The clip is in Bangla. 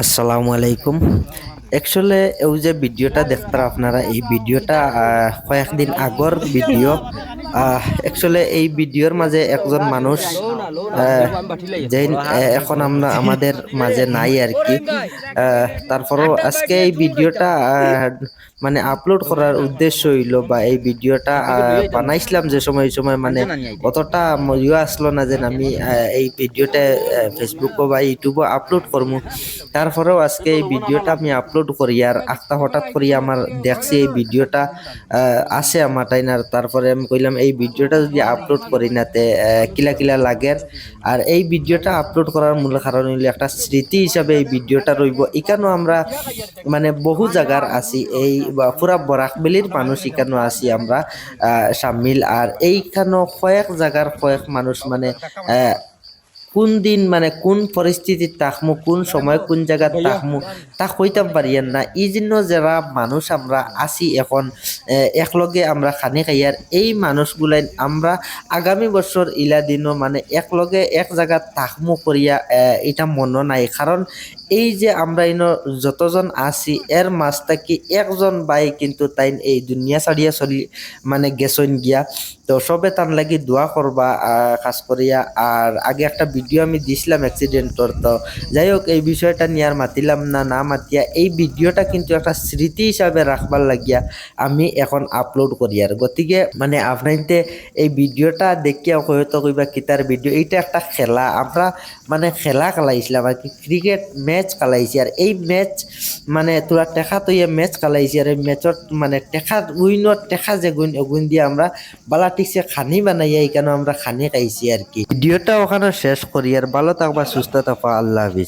আসসালামু আলাইকুম। অ্যাকচুয়ালি এই যে ভিডিওটা দেখতারা আপনারা এই ভিডিওটা কয়েকদিন আগর ভিডিও একচুয়ালি এই ভিডিওর মাঝে একজন মানুষ এখন আমরা আমাদের মাঝে নাই আর কি। তারপরেও আজকে এই ভিডিওটা মানে আপলোড করার উদ্দেশ্য হইল বা এই ভিডিওটা বানাইছিলাম যে সময় সময় মানে অতটা মজা আসলো না যে আমি এই ভিডিওটা ফেসবুকও বা ইউটিউবও আপলোড করব তারপরেও আজকে এই ভিডিওটা আমি আপলোড করি আর আখতা হঠাৎ করি আমার দেখছি এই ভিডিওটা আছে আমার, তাই না? তারপরে আমি কইলাম এই ভিডিওটা যদি আপলোড করি না তে কিলা কিলা লাগে। আর এই ভিডিওটা আপলোড করার মূল কারণ হইল একটা স্মৃতি হিসাবে এই ভিডিওটা রইব। এখানেও আমরা মানে বহু জায়গার আছি, এই পুরা বরাকবেলির মানুষ এখানেও আছি আমরা সামিল। আর এইখানেও কয়েক জায়গার কয়েক মানুষ মানে কোন দিন মানে কোন পরিস্থিতিত তাকমু কোন সময় কোন জায়গা তাকমু তা কইতাম পারিয়েন না। এই জন্য যারা মানুষ আমরা আছি এখন একলগে আমরা খানি খাইয়ার এই মানুষগুলাই আমরা আগামী বছর ইলা দিনও মানে একলগে এক জায়গা তাকমু করিয়া এটা মনে নাই। কারণ এই যে আমরা ইনো যতজন আছি এর মাঝ থাকি একজন বাই কিন্তু তাই এই দুনিয়া ছাড়িয়া চলি মানে গেছইন গিয়া। তো সবে তার লাগি দোয়া করবা খাস করিয়া আর আগে একটা ভিডিও আমি দিছিলাম অ্যাক্সিডেন্টর তো যাই হোক এই বিষয়টা নিয়ে আর মাতিলাম না না মাতিয়া, এই ভিডিওটা কিন্তু একটা স্মৃতি হিসাবে রাখবার লাগিয়া আমি এখন আপলোড করি আর গতিকে মানে আপনাইতে এই ভিডিওটা দেখিয়া হয়তো কইবা কিতার ভিডিও এইটা একটা খেলা। আমরা মানে খেলা খেলাইছিলাম আর কি ক্রিকেট ম্যাচ খেলাইছি আর এই ম্যাচ মানে তোরা টেকা তৈয়া ম্যাচ খেলাইছি আর এই ম্যাচত মানে টেকা উইনত টেকা যে গুণ গুণ দিয়ে আমরা বালা ঠিকছে খানি বানাইয়া এইখানে আমরা খানি খাইছি আর কি। ভিডিওটা ওখানে শেষ করি আর ভালো থাকবা সুস্থ থাকবা আল্লাহ হাফিজ।